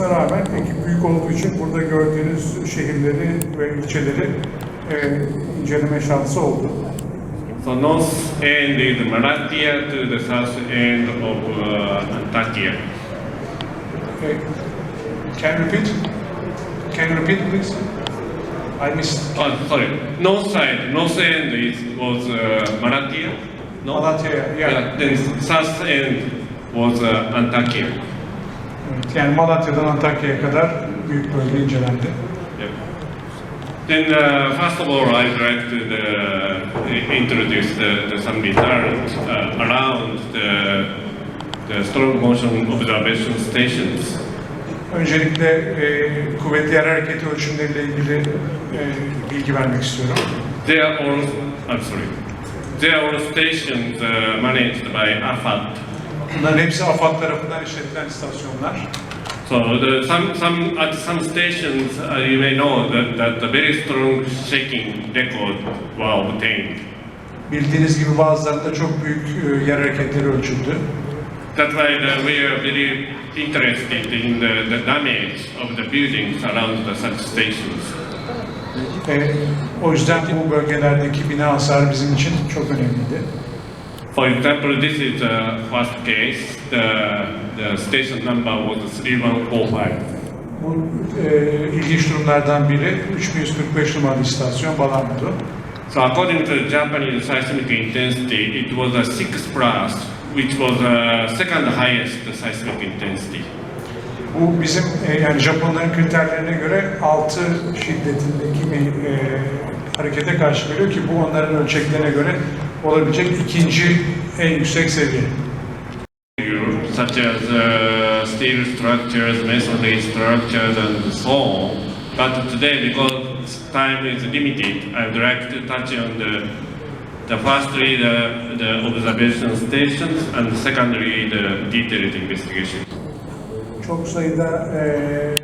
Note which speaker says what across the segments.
Speaker 1: olmasına rağmen ekip büyük olduğu için burada gördüğünüz şehirleri ve ilçeleri e, inceleme şansı oldu.
Speaker 2: So north end is Malatya to the south end of uh, Antakya.
Speaker 1: Okay. Can you repeat? Can you repeat please? I missed.
Speaker 2: Oh, sorry. North side, north end is was uh, Malatya. No?
Speaker 1: Malatya, yeah.
Speaker 2: Yeah. Then south end was uh, Antakya.
Speaker 1: Evet, Yani Malatya'dan Antakya'ya kadar büyük bölge incelendi.
Speaker 2: Yep. Then uh, first of all, I'd like to uh, introduce the, the some deterrent uh, around the, the strong motion observation stations.
Speaker 1: Öncelikle e, kuvvetli yer hareketi ölçümleriyle ilgili e, bilgi vermek istiyorum.
Speaker 2: They are all, I'm sorry, they are all stations uh, managed by AFAT.
Speaker 1: Bunların hepsi AFAD tarafından işletilen istasyonlar.
Speaker 2: So the, some, some, at some stations, uh, you may know that, that a very strong shaking record were obtained.
Speaker 1: Bildiğiniz gibi bazılarında çok büyük e, yer hareketleri ölçüldü.
Speaker 2: That's why uh, we are very interested in the, the damage of the buildings around the such stations.
Speaker 1: E, o yüzden bu bölgelerdeki bina hasarı bizim için çok önemliydi.
Speaker 2: For example, this is the first case. The, the station number was 3145.
Speaker 1: Bu e, ilginç durumlardan biri 3145 numaralı istasyon Balamuru.
Speaker 2: So according to Japanese seismic intensity, it was a 6 plus, which was the second highest seismic intensity.
Speaker 1: Bu bizim e, yani Japonların kriterlerine göre 6 şiddetindeki bir e, harekete karşı geliyor ki bu onların ölçeklerine göre olabilecek ikinci en yüksek seviye.
Speaker 2: such as uh, steel structures, masonry structures, and so on. But today, because time is limited, I would like to touch on the, the firstly the, the observation stations and secondly the detailed investigation.
Speaker 1: Çok sayıda e,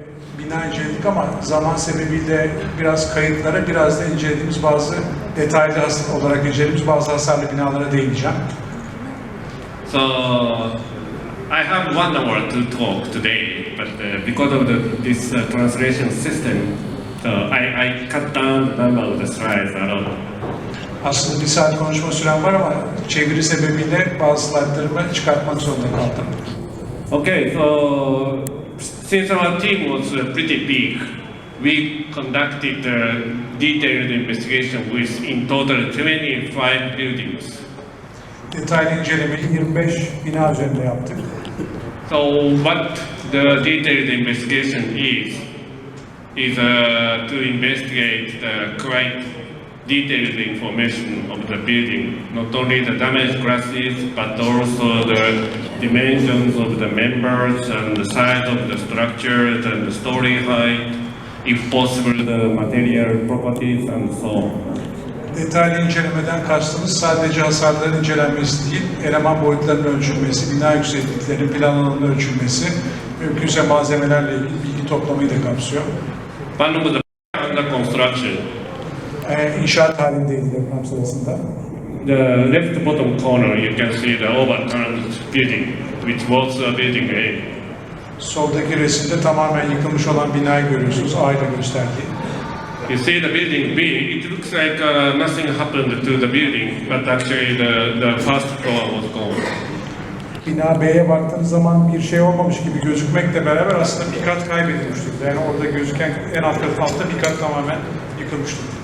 Speaker 1: bina inceledik ama zaman sebebiyle biraz kayıtlara, biraz da incelediğimiz bazı detaylı olarak incelediğimiz bazı hasarlı binalara değineceğim.
Speaker 2: So I have one hour to talk today, but uh, because of the, this uh, translation system, so I, I cut down the number of the slides a lot.
Speaker 1: Aslında bir saat konuşma sürem var ama çeviri sebebiyle bazı slaytlarımı çıkartmak zorunda kaldım.
Speaker 2: Okay, so since our team was uh, pretty big, we conducted a detailed investigation with in total 25 buildings.
Speaker 1: Detaylı incelemeyi 25 bina üzerinde yaptık.
Speaker 2: So what the detailed investigation is, is uh, to investigate the quite detailed information of the building, not only the damage classes, but also the dimensions of the members and the size of the structures and the story height, if possible, the material properties and so on.
Speaker 1: Detaylı incelemeden kastımız sadece hasarların incelenmesi değil, eleman boyutlarının ölçülmesi, bina yüksekliklerinin plan alanının ölçülmesi, mümkünse malzemelerle ilgili bilgi toplamayı da kapsıyor.
Speaker 2: One of the under construction,
Speaker 1: Ee, inşaat halindeydi deprem sırasında.
Speaker 2: the left bottom corner, you can see the overturned building, which was uh, building A.
Speaker 1: Soldaki resimde tamamen yıkılmış olan binayı görüyorsunuz, A ile gösterdiği.
Speaker 2: You see the building B, it looks like uh, nothing happened to the building, but actually the, the first floor was gone.
Speaker 1: Bina B'ye baktığınız zaman bir şey olmamış gibi gözükmekle beraber aslında bir kat kaybedilmiştir. Yani orada gözüken en alt kat altta bir kat tamamen yıkılmıştır.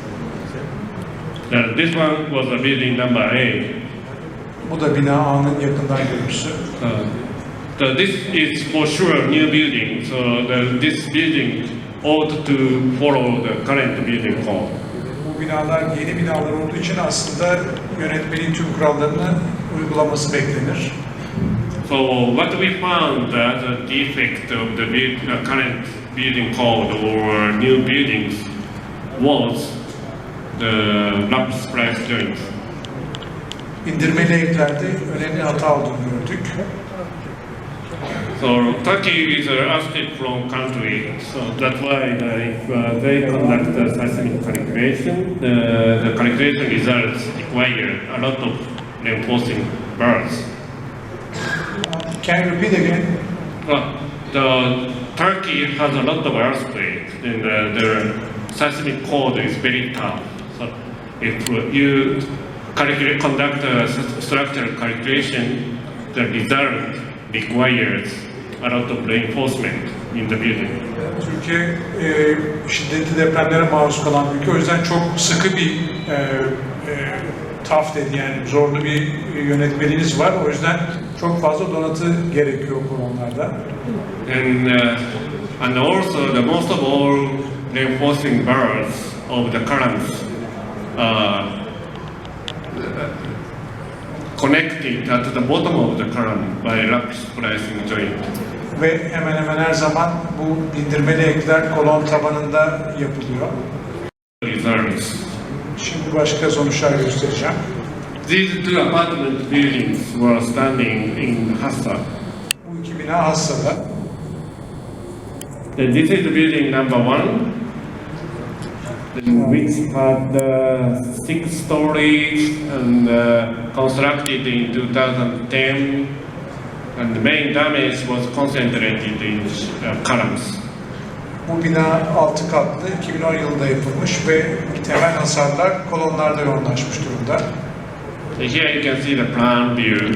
Speaker 2: Now, this one was a building number A.
Speaker 1: Bu da bina A'nın yakından görüntüsü.
Speaker 2: Uh, so this is for sure new building, so the, this building ought to follow the current building code.
Speaker 1: Bu binalar yeni binalar olduğu için aslında yönetmenin tüm kurallarını uygulaması beklenir.
Speaker 2: So what we found as a defect of the build, uh, current building code or new buildings was the lap splash joints.
Speaker 1: İndirmeli eklerde önemli hata olduğunu gördük.
Speaker 2: So Turkey is uh, asked from country, so that's why uh, if uh, they conduct the seismic calculation, the, the calculation results require a lot of reinforcing bars.
Speaker 1: Can you repeat again?
Speaker 2: Well, the Turkey has a lot of earthquakes, and uh, the seismic code is very tough. İf you calculate, conduct a structural calculation, the result requires a lot of reinforcement in the building.
Speaker 1: Türkiye e, şiddetli depremlere maruz kalan bir ülke. O yüzden çok sıkı bir e, e, taf dedi yani zorlu bir yönetmeliğiniz var. O yüzden çok fazla donatı gerekiyor kolonlarda.
Speaker 2: And uh, and also the most of all reinforcing bars of the columns uh, connected at the bottom of the column by rock splicing joint.
Speaker 1: Ve hemen hemen her zaman bu bindirmeli ekler kolon tabanında yapılıyor.
Speaker 2: Results.
Speaker 1: Şimdi başka sonuçlar göstereceğim.
Speaker 2: These two apartment buildings were standing in Hassa.
Speaker 1: Bu iki bina Hassa'da.
Speaker 2: Then this is building number one, which had uh, six stories and uh, constructed in 2010. And the main damage was concentrated in uh, columns.
Speaker 1: Bu bina 6 katlı, 2010 yılında yapılmış ve temel hasarlar kolonlarda yoğunlaşmış durumda.
Speaker 2: Here you can see the plan view.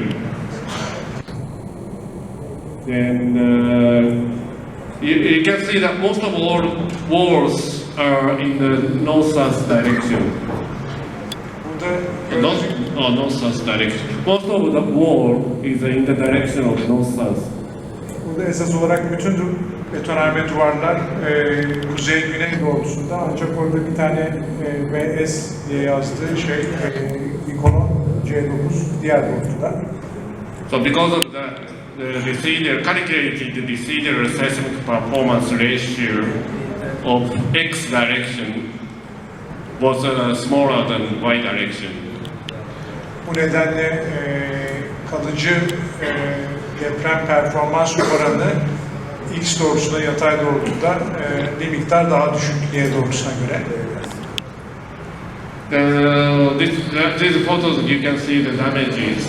Speaker 2: And uh, you, you can see that most of all walls are in the north-south direction. North, oh, north-south direction. Most of the wall is in the direction of north-south.
Speaker 1: Burada esas olarak bütün betonarme duvarlar e, kuzey-güney doğrultusunda ancak orada bir tane e, VS diye yazdığı şey e, ikonu C9 diğer doğrultuda.
Speaker 2: So because of that, the receiver calculated the receiver seismic performance ratio of x direction was uh, smaller than y direction.
Speaker 1: Bu nedenle e, kalıcı e, deprem performans oranı X doğrultusunda yatay doğrultuda e, bir miktar daha düşük Y doğrultusuna göre.
Speaker 2: Uh, this, these photos you can see the damages.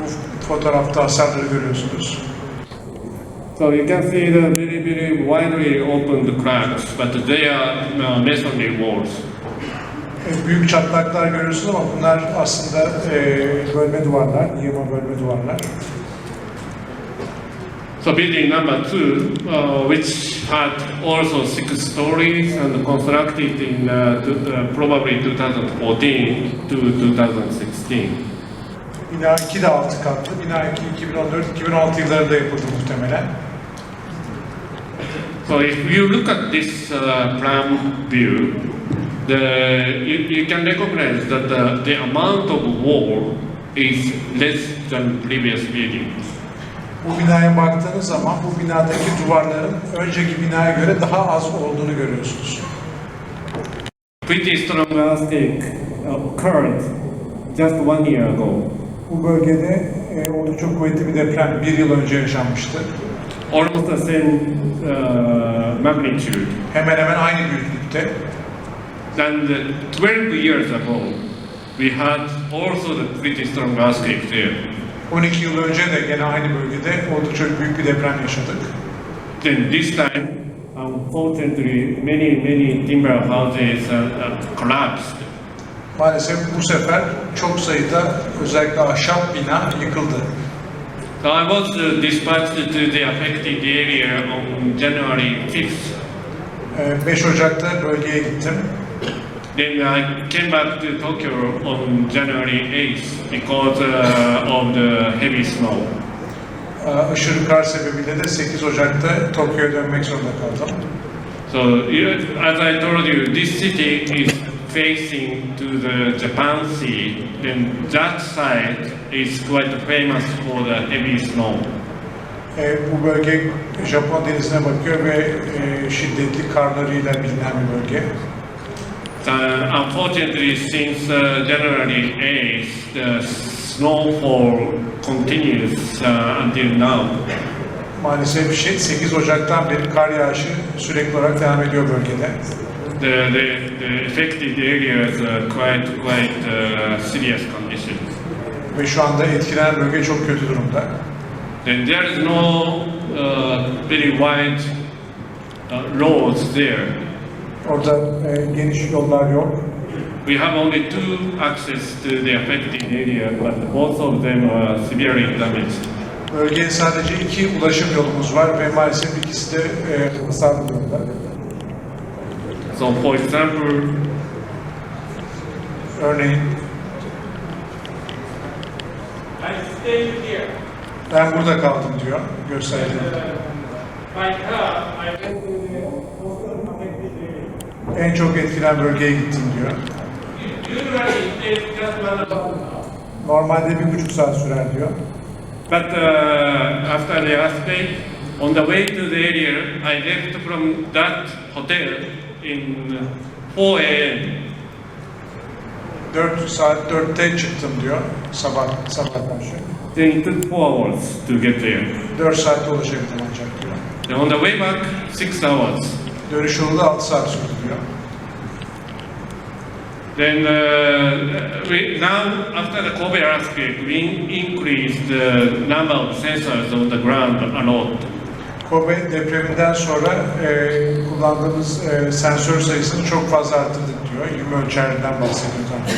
Speaker 1: Bu fotoğrafta hasarları görüyorsunuz.
Speaker 2: So you can see the very very widely opened cracks, but they are uh, masonry walls.
Speaker 1: E, büyük çatlaklar görüyorsunuz ama bunlar aslında e, bölme duvarlar, yığma bölme duvarlar.
Speaker 2: So building number two, uh, which had also six stories and constructed in uh, uh, probably 2014 to 2016.
Speaker 1: Bina 2 de 6 katlı. Bina 2 2014-2016 yıllarında yapıldı muhtemelen.
Speaker 2: So if you look at this uh, plan view, the, you, you can recognize that the, the amount of wall is less than previous buildings.
Speaker 1: Bu binaya baktığınız zaman bu binadaki duvarların önceki binaya göre daha az olduğunu görüyorsunuz.
Speaker 2: Pretty strong earthquake uh, occurred just one year ago.
Speaker 1: Bu bölgede e, oldukça kuvvetli bir deprem bir yıl önce yaşanmıştı.
Speaker 2: Almost the same uh, magnitude.
Speaker 1: Hemen hemen aynı büyüklükte.
Speaker 2: And uh, 12 years ago, we had also the pretty strong earthquake there.
Speaker 1: 12 yıl önce de gene aynı bölgede oldukça büyük bir deprem yaşadık.
Speaker 2: Then this time, unfortunately, many, many timber houses uh, uh, collapsed.
Speaker 1: Maalesef bu sefer çok sayıda özellikle ahşap bina yıkıldı.
Speaker 2: So I was uh, dispatched to the affected area on January 5th.
Speaker 1: E, 5 Ocak'ta bölgeye gittim.
Speaker 2: Then I came back to Tokyo on January 8th because uh, of the heavy snow.
Speaker 1: E, Aşırı kar sebebiyle de 8 Ocak'ta Tokyo'ya dönmek zorunda kaldım.
Speaker 2: So, you- as I told you, this city is facing to the Japan Sea, and that side is quite famous for the heavy snow.
Speaker 1: E, bu bölge Japon denizine bakıyor ve e, şiddetli karlarıyla bilinen bir bölge.
Speaker 2: So, unfortunately, since uh, January 8th, the snowfall continues uh, until now.
Speaker 1: Maalesef şey, 8 Ocak'tan beri kar yağışı sürekli olarak devam ediyor bölgede.
Speaker 2: The, the, the affected areas are quite, quite uh, serious conditions.
Speaker 1: Ve şu anda etkilenen bölge çok kötü durumda.
Speaker 2: then there is no uh, very wide uh, roads there.
Speaker 1: Orada e, geniş yollar yok.
Speaker 2: We have only two access to the affected area, but both of them are severely damaged.
Speaker 1: Bölgeye sadece iki ulaşım yolumuz var ve maalesef ikisi de e, hasarlı durumda.
Speaker 2: So, for example,
Speaker 1: Örneğin
Speaker 3: I stayed here.
Speaker 1: ben burada kaldım diyor gösterdi.
Speaker 3: By car, I went to the most affected area.
Speaker 1: En çok etkilenen bölgeye gittim diyor. Normalde bir buçuk saat sürer diyor.
Speaker 2: but uh, after the earthquake, on the way to the area, I left from that hotel in 4 a.m.
Speaker 1: 4 saat 4'te çıktım diyor sabah sabah karşı.
Speaker 2: Then it took 4 hours to get there.
Speaker 1: 4 saatte ulaşabildim ancak diyor.
Speaker 2: Then on the way back, 6 hours.
Speaker 1: Dönüş yolu da 6 saat sürdü diyor.
Speaker 2: Then uh, we, now, after the Kobe earthquake, we increased the number of sensors on the ground a lot.
Speaker 1: Kobe depreminden sonra e, kullandığımız e, sensör sayısını çok fazla arttırdık diyor. Yüm ölçerden bahsediyor zaten.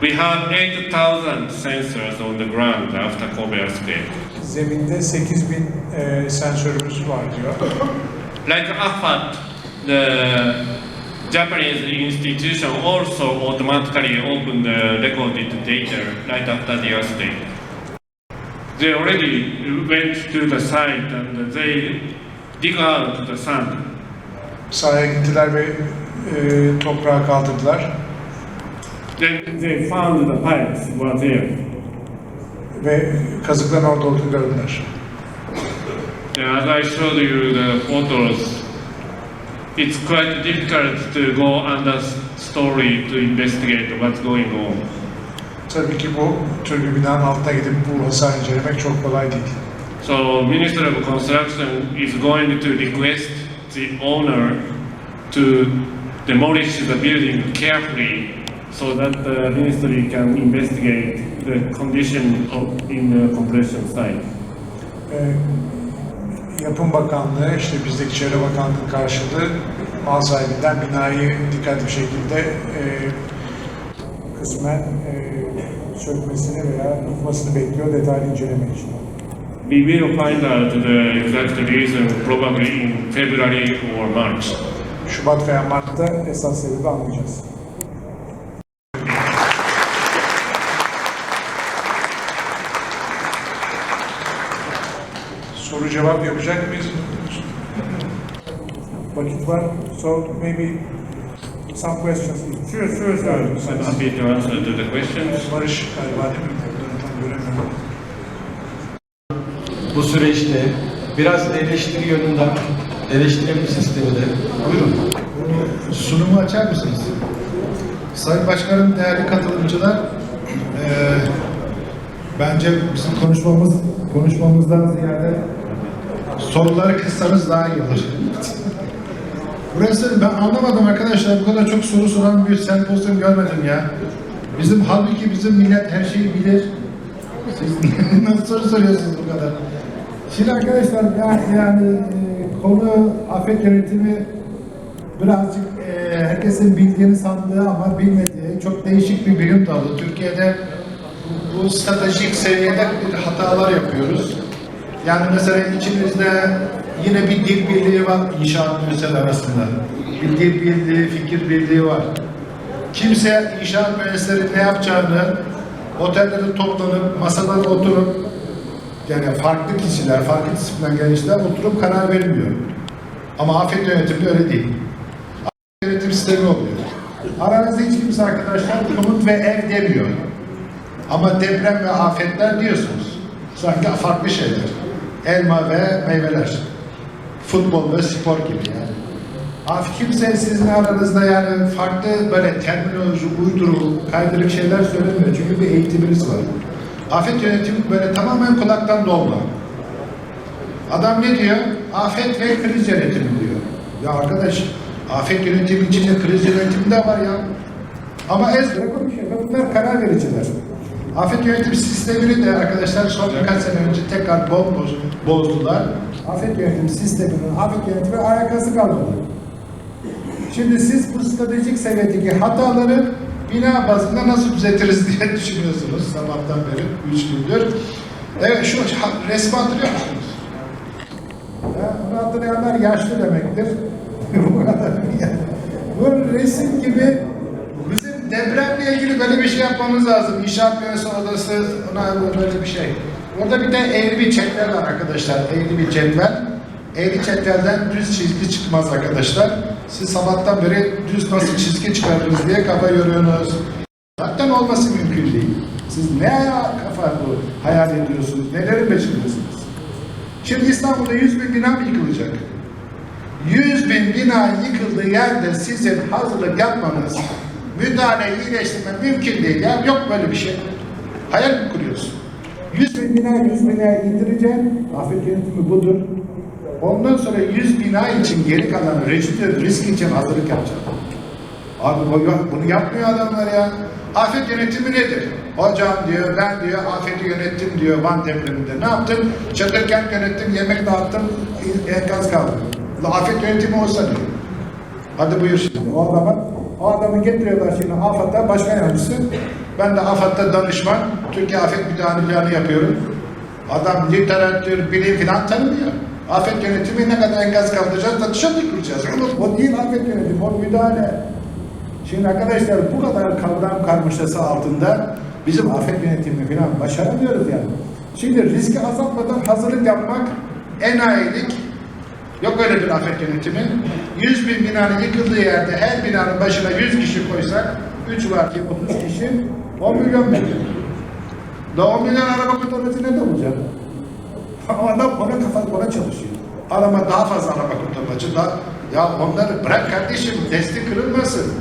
Speaker 2: We have 8,000 sensors on the ground after Kobe earthquake.
Speaker 1: Zeminde 8000 e, sensörümüz var diyor.
Speaker 2: Like AFAT, the Japanese institution also automatically opened the recorded data right after the earthquake. They already went to the site and they dig out the sand.
Speaker 1: Sahaya gittiler ve e, toprağı kaldırdılar.
Speaker 2: Then they found the pipes were there.
Speaker 1: Ve kazıkların orada olduğunu gördüler.
Speaker 2: As I showed you the photos, it's quite difficult to go under story to investigate what's going on.
Speaker 1: Tabii ki bu tür bir binanın altına gidip bu hasar incelemek çok kolay değil.
Speaker 2: So Minister of Construction is going to request the owner to demolish the building carefully so that the ministry can investigate the condition of in the compression site.
Speaker 1: E, Yapım Bakanlığı, işte bizdeki Çevre Bakanlığı karşılığı mal sahibinden binayı dikkatli bir şekilde e, kısmen e, sökmesini veya yıkmasını bekliyor detaylı inceleme için.
Speaker 2: We will find out the exact reason probably in February or March.
Speaker 1: Şubat veya Mart'ta esas sebebi anlayacağız. Soru cevap yapacak mıyız? Vakit var. So maybe some questions.
Speaker 2: Sure, sure, sure. I'm happy to answer to the questions.
Speaker 1: Barış galiba değil mi? Ben tam göremiyorum.
Speaker 4: bu süreçte biraz eleştiri yönünden eleştirelim sistemi de. Buyurun.
Speaker 5: Sunumu açar mısınız? Sayın Başkanım, değerli katılımcılar, eee, bence bizim konuşmamız konuşmamızdan ziyade soruları kıssanız daha iyi olur. Burası ben anlamadım arkadaşlar. Bu kadar çok soru soran bir sempozyum görmedim ya. Bizim halbuki bizim millet her şeyi bilir. Siz nasıl soru soruyorsunuz bu kadar? Şimdi arkadaşlar ya- yani e, konu afet yönetimi birazcık e, herkesin bildiğini sandığı ama bilmediği çok değişik bir bilim dalı. Türkiye'de bu, bu stratejik seviyede hatalar yapıyoruz. Yani mesela içimizde yine bir dil birliği var inşaat mühendisleri arasında. Bir dil birliği, fikir birliği var. Kimse inşaat mühendisleri ne yapacağını otellerde toplanıp, masalarda oturup yani farklı kişiler, farklı disiplinden gençler oturup karar vermiyor. Ama afet yönetimi öyle değil yönetim sistemi oluyor. Aranızda hiç kimse arkadaşlar konut ve ev demiyor. Ama deprem ve afetler diyorsunuz. Sanki farklı şeyler. Elma ve meyveler. Futbol ve spor gibi yani. Af kimse sizin aranızda yani farklı böyle terminoloji, uyduru, kaydırık şeyler söylemiyor. Çünkü bir eğitiminiz var. Afet yönetimi böyle tamamen kulaktan dolma. Adam ne diyor? Afet ve kriz yönetimi diyor. Ya arkadaş, afet yönetimi içinde kriz yönetimi de var ya. Ama ezbere konuşuyor. Bunlar karar vericiler. Afet yönetim sistemini de arkadaşlar son birkaç sene önce tekrar bomboş bozdular. Afet yönetim sisteminin afet yönetimi alakası kalmadı. Şimdi siz bu stratejik seviyedeki hataları bina bazında nasıl düzeltiriz diye düşünüyorsunuz sabahtan beri, üç gündür. Evet, şu resmi hatırlıyor musunuz? Ya, onu hatırlayanlar yaşlı demektir. Bu resim gibi bizim depremle ilgili böyle bir şey yapmamız lazım. İnşaat mühendisi odası, ona böyle bir şey. Orada bir de eğri bir cetvel var arkadaşlar. Eğri bir cetvel. Eğri cetvelden düz çizgi çıkmaz arkadaşlar. Siz sabahtan beri düz nasıl çizgi çıkarırız diye kafa yoruyorsunuz. Zaten olması mümkün değil. Siz ne kafa bu hayal ediyorsunuz, neleri beceriyorsunuz? Şimdi İstanbul'da 100 bin bina mı yıkılacak? 100 bin bina yıkıldığı yerde sizin hazırlık yapmanız, müdahale, iyileştirme mümkün değil ya. Yok böyle bir şey. Hayal mi kuruyorsun? 100 bin bina 100 bina indireceksin. Afet yönetimi budur. Ondan sonra 100 bina için geri kalan reçete risk için hazırlık yapacaksın. Abi bu- bunu yapmıyor adamlar ya. Afet yönetimi nedir? Hocam diyor, ben diyor afeti yönettim diyor Van depreminde. Ne yaptın? Çadır kent yönettim, yemek dağıttım, enkaz kaldı. Afet yönetimi olsa diyor. Hadi buyur şimdi. O adamı, o adamı getiriyorlar şimdi AFAD'da başkan yardımcısı. Ben de AFAD'da danışman, Türkiye Afet Müdahale Planı yapıyorum. Adam literatür, bilim filan tanımıyor. Afet yönetimi ne kadar enkaz kaldıracağız da dışarı kuracağız. O, değil afet yönetimi, o müdahale. Şimdi arkadaşlar bu kadar kavram karmaşası altında bizim afet yönetimi falan başaramıyoruz yani. Şimdi riski azaltmadan hazırlık yapmak enayilik. Yok öyle bir afet yönetimi. 100 bin binanın yıkıldığı yerde her binanın başına 100 kişi koysak 3 var ki 30 kişi 10 milyon veriyor. Da 10 milyon araba kurtarması ne de olacak? Ama adam ona kafa ona çalışıyor. Adama daha fazla araba kurtarmacı da ya onları bırak kardeşim desti kırılmasın.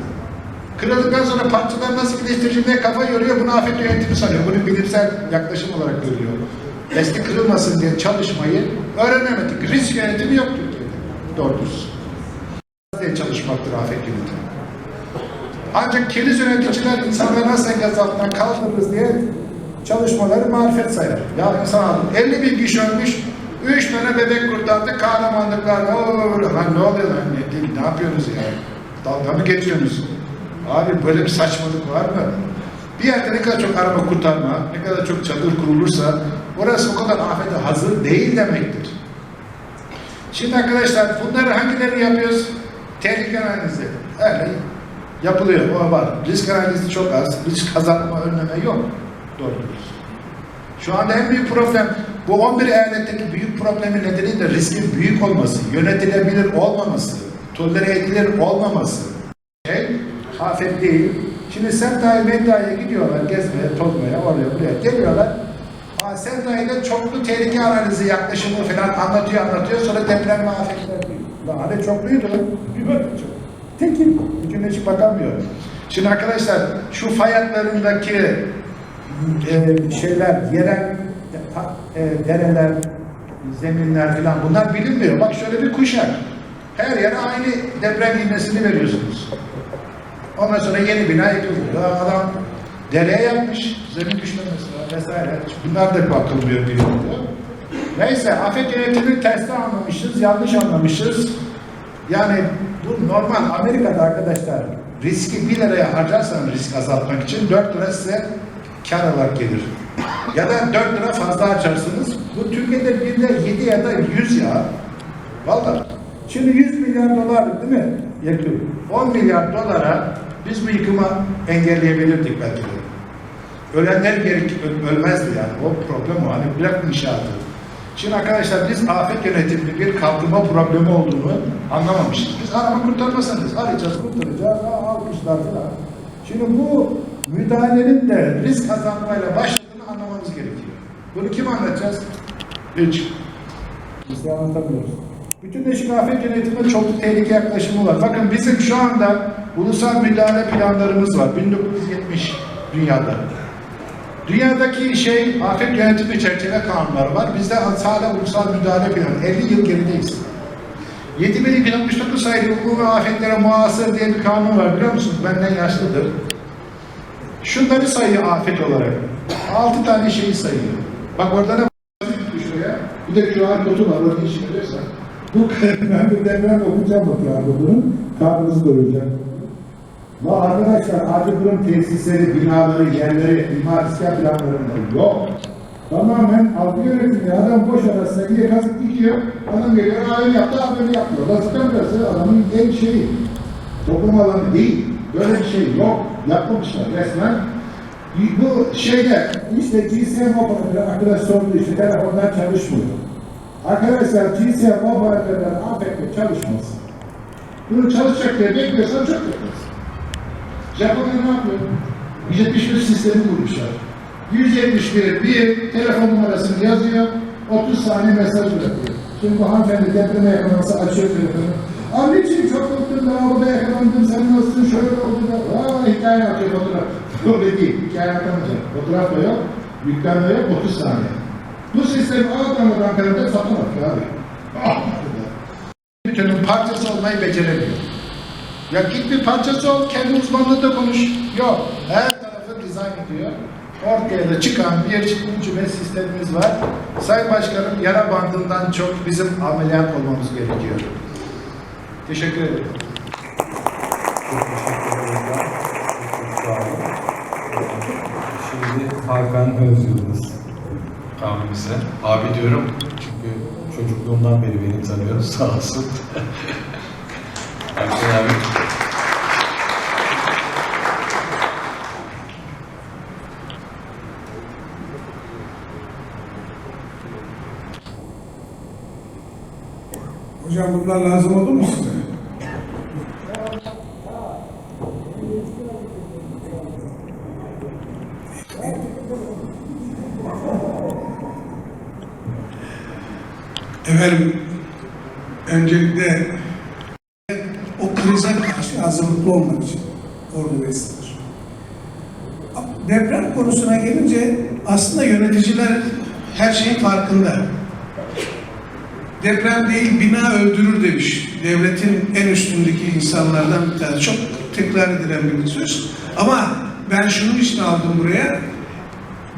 Speaker 5: Kırıldıktan sonra parçalar nasıl birleştireceğim diye kafa yoruyor. Bunu afet yönetimi sanıyor. Bunu bilimsel yaklaşım olarak görüyor. Desti kırılmasın diye çalışmayı öğrenemedik. Risk yönetimi yok Türkiye'de. Doğru düz. diye çalışmaktır afet yönetimi. Ancak kiriz yöneticiler insanları nasıl enkaz altından kaldırırız diye çalışmaları marifet sayar. Ya insan aldım. 50 bin kişi ölmüş, 3 tane bebek kurtardı, kahramanlıklar. Oo, lan ne oluyor lan? Ne, ne yapıyorsunuz ya? Dalga mı geçiyorsunuz? Abi böyle bir saçmalık var mı? Bir yerde ne kadar çok araba kurtarma, ne kadar çok çadır kurulursa orası o kadar afete hazır değil demektir. Şimdi arkadaşlar bunları hangilerini yapıyoruz? Tehlike analizi. Öyle yapılıyor. O var. Risk analizi çok az. Risk azaltma önleme yok. Doğru. Şu anda en büyük problem bu 11 eyaletteki büyük problemin nedeni de riskin büyük olması, yönetilebilir olmaması, tolere edilir olmaması. Şey, afet değil. Şimdi Sentay Medya'ya gidiyorlar gezmeye, tozmaya, oraya buraya geliyorlar. Ha, Sentay'da çoklu tehlike analizi yaklaşımı falan anlatıyor anlatıyor. Sonra deprem ve afetler diyor. Hani çokluydu. Tekil. Bütünleşik bakamıyor. Şimdi arkadaşlar şu fay e, şeyler, yerel e, dereler, zeminler falan bunlar bilinmiyor. Bak şöyle bir kuşak. Her yere aynı deprem ilmesini veriyorsunuz. Ondan sonra yeni bina yıkılıyor. Adam dereye yapmış, zemin düşmemesi vesaire. Bunlar da bakılmıyor diyor. Neyse, afet yönetimini tersten anlamışız, yanlış anlamışız. Yani bu normal Amerika'da arkadaşlar riski 1 liraya harcarsanız risk azaltmak için 4 lira size kar olarak gelir. Ya da 4 lira fazla harcarsınız. Bu Türkiye'de bir de 7 ya da 100 ya. Vallahi. Şimdi 100 milyar dolar değil mi? Yakın. 10 milyar dolara biz bu yıkımı engelleyebilirdik belki de. Ölenler gerek öl- ölmezdi yani. O problem o. Hani plak inşaatı. Şimdi arkadaşlar biz afet yönetimli bir kalkınma problemi olduğunu anlamamışız. Biz arama kurtarmasanız arayacağız, kurtaracağız, aa, alkışlar falan. Şimdi bu müdahalenin de risk azaltmayla başladığını anlamamız gerekiyor. Bunu kim anlatacağız? Hiç. Biz de anlatamıyoruz. Bütün değişik afet yönetiminde çok tehlike yaklaşımı var. Bakın bizim şu anda ulusal müdahale planlarımız var. 1970 dünyada. Dünyadaki şey afet yönetimi çerçeve kanunları var. Bizde hala ulusal müdahale planı. 50 yıl gerideyiz. 7269 sayılı hukuku ve afetlere muasır diye bir kanun var biliyor musunuz? Benden yaşlıdır. Şunları sayıyor afet olarak. Altı tane şeyi sayıyor. Bak orada ne var. Bir de QR kodu var. Orada işin ediyorsa. Bu deprem okuyacağım bu QR kodunu. Karnınızı doyuracak. Bu arkadaşlar acil durum tesisleri, binaları, yerleri, imar iskan planlarında yok. Tamamen algı yönetimi. Adam boş arasına gidiyor, kazık dikiyor. Adam geliyor, öyle yaptı, ha böyle yaptı. Lastikten adamın en şeyi. Toplum alanı değil. Böyle bir şey yok. Yapmamışlar resmen. Bu şeyde işte GSM operatörü arkadaş sordu işte telefonlar çalışmıyor. Arkadaşlar GSM operatörler afette çalışmasın. Bunu çalışacak diye bekliyorsan çok beklersin. Japonya ne yapıyor? 171 sistemi kurmuşlar. 171'e bir telefon numarasını yazıyor, 30 saniye mesaj bırakıyor. Şimdi bu hanımefendi depreme yakalansa açıyor telefonu. Anneciğim çok korktum da orada yakalandım, sen nasılsın, şöyle oldu da. Aa hikaye atıyor fotoğraf. Öyle değil, hikaye atamayacak. Fotoğraf da yok, yüklen de yok, 30 saniye. Bu sistemi Ankara'da Ankara'da satamaz abi. Bütünün parçası olmayı beceremiyor. Ya git bir parçası ol, kendi uzmanlığında konuş. Yok, her tarafı dizayn ediyor. Ortaya da çıkan bir ucube sistemimiz var. Sayın Başkanım, yara bandından çok bizim ameliyat olmamız gerekiyor. Teşekkür ederim.
Speaker 4: Şimdi Hakan Özyıldız abimize. Abi diyorum çünkü çocukluğumdan beri beni tanıyor sağ olsun. Hakan abi.
Speaker 6: Hocam bunlar lazım olur mu size? Efendim, öncelikle o krize karşı hazırlıklı olmak için ordu beslenir. Deprem konusuna gelince aslında yöneticiler her şeyin farkında. Deprem değil bina öldürür demiş. Devletin en üstündeki insanlardan bir tanesi. Çok tekrar edilen bir söz. Ama ben şunun için aldım buraya.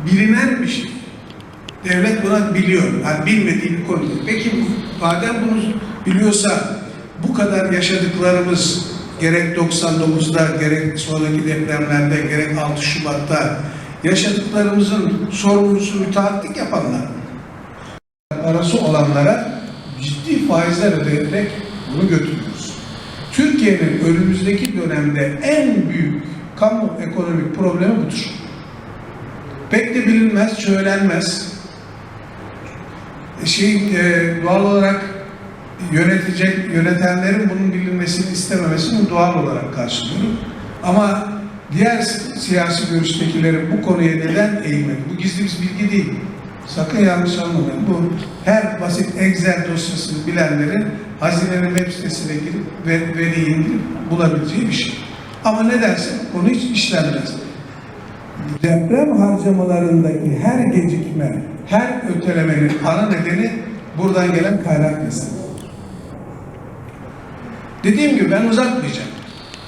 Speaker 6: Bilinen bir şey. Devlet buna biliyor. Yani bilmediği bir konu. Peki madem bunu biliyorsa bu kadar yaşadıklarımız gerek 99'da gerek sonraki depremlerde gerek 6 Şubat'ta yaşadıklarımızın sorumlusu müteahhitlik yapanlar arası olanlara ciddi faizler ödeyerek bunu götürüyoruz. Türkiye'nin önümüzdeki dönemde en büyük kamu ekonomik problemi budur. Pek de bilinmez, söylenmez. Şey, e, doğal olarak yönetecek, yönetenlerin bunun bilinmesini istememesini doğal olarak karşılıyorum. Ama diğer siyasi görüştekilerin bu konuya neden eğilmedi? Bu gizli bir bilgi değil. Sakın yanlış anlamayın. Bu her basit Excel dosyasını bilenlerin hazinenin web sitesine girip ve veriyi indirip bulabileceği bir şey. Ama nedense konu hiç işlenmez. Deprem harcamalarındaki her gecikme, her ötelemenin ana nedeni buradan gelen kaynak meselesi. Dediğim gibi ben uzatmayacağım.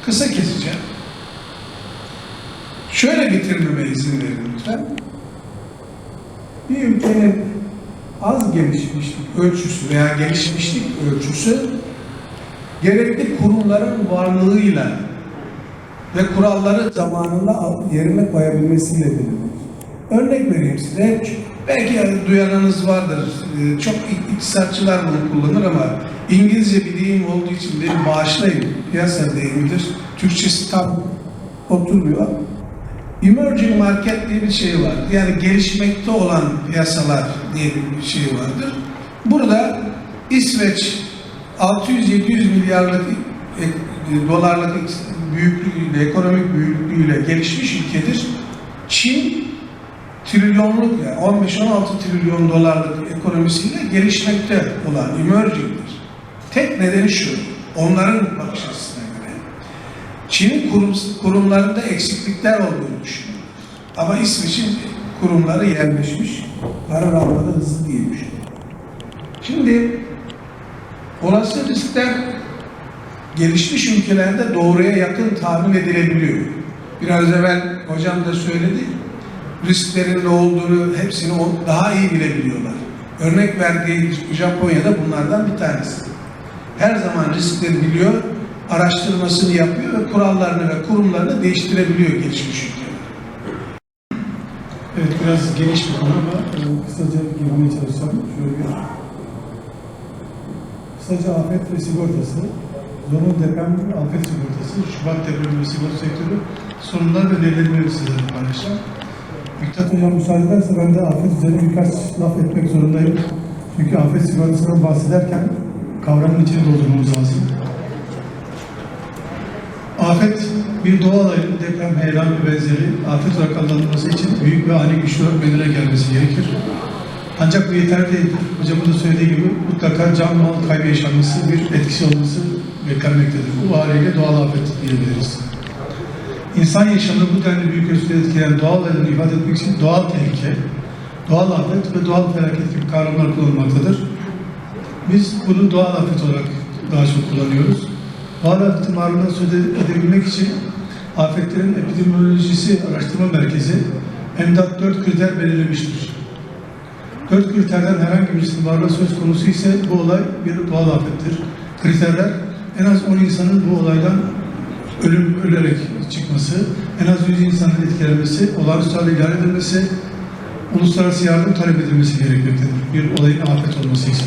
Speaker 6: Kısa keseceğim. Şöyle bitirmeme izin verin lütfen. Bir ülkenin az gelişmişlik ölçüsü veya gelişmişlik ölçüsü gerekli kurumların varlığıyla ve kuralları zamanında yerine koyabilmesiyle bilinir. Örnek vereyim size. Belki duyanınız vardır. Ee, Çok iktisatçılar bunu kullanır ama İngilizce bir deyim olduğu için beni bağışlayın. Piyasa deyimidir. Türkçesi tam oturmuyor. Emerging market diye bir şey var. Yani gelişmekte olan piyasalar diye bir şey vardır. Burada İsveç 600-700 milyarlık e, dolarlık büyüklüğüyle, ekonomik büyüklüğüyle gelişmiş ülkedir. Çin trilyonluk yani 15-16 trilyon dolarlık ekonomisiyle gelişmekte olan emerging'dir. Tek nedeni şu, onların bakış göre Çin'in kurum, kurumlarında eksiklikler olduğunu düşünüyoruz. Ama İsveç'in kurumları yerleşmiş, karar almaları hızlı değilmiş. Şimdi olası riskler gelişmiş ülkelerde doğruya yakın tahmin edilebiliyor. Biraz evvel hocam da söyledi. risklerin ne olduğunu hepsini daha iyi bilebiliyorlar. Örnek verdiği Japonya'da bunlardan bir tanesi. Her zaman riskleri biliyor, araştırmasını yapıyor ve kurallarını ve kurumlarını değiştirebiliyor gelişmiş ülkeler.
Speaker 7: Evet biraz geniş bir konu ama e, kısaca girmeye çalışacağım. Şöyle bir kısaca afet ve sigortası, zorunlu deprem afet sigortası, Şubat depremi ve sigorta sektörü sorunlar ve önerilerimi sizlerle paylaşacağım. Miktat Hocam müsaade ederse ben de afet üzerine birkaç laf etmek zorundayım. Çünkü afet sigortasından bahsederken kavramın içini doldurmamız lazım. Afet bir doğal olayın deprem, heyelan ve benzeri afet olarak adlandırılması için büyük ve ani güçlü meydana gelmesi gerekir. Ancak bu yeterli değildir. Hocamın da söylediği gibi mutlaka can mal kaybı yaşanması, bir etkisi olması beklenmektedir. Bu haliyle doğal afet diyebiliriz. İnsan yaşamını bu denli büyük ölçüde etkileyen doğal olayları ifade etmek için doğal tehlike, doğal afet ve doğal felaket gibi kavramlar kullanılmaktadır. Biz bunu doğal afet olarak daha çok kullanıyoruz. Doğal afetin varlığından söz edebilmek için Afetlerin Epidemiolojisi Araştırma Merkezi EMDAT 4 kriter belirlemiştir. Dört kriterden herhangi birisinin varlığı söz konusu ise bu olay bir doğal afettir. Kriterler en az 10 insanın bu olaydan ölüm ölerek çıkması, en az 100 insanın etkilenmesi, olağanüstü hale ilan edilmesi, uluslararası yardım talep edilmesi gerekmektedir. Bir olayın afet olması ise.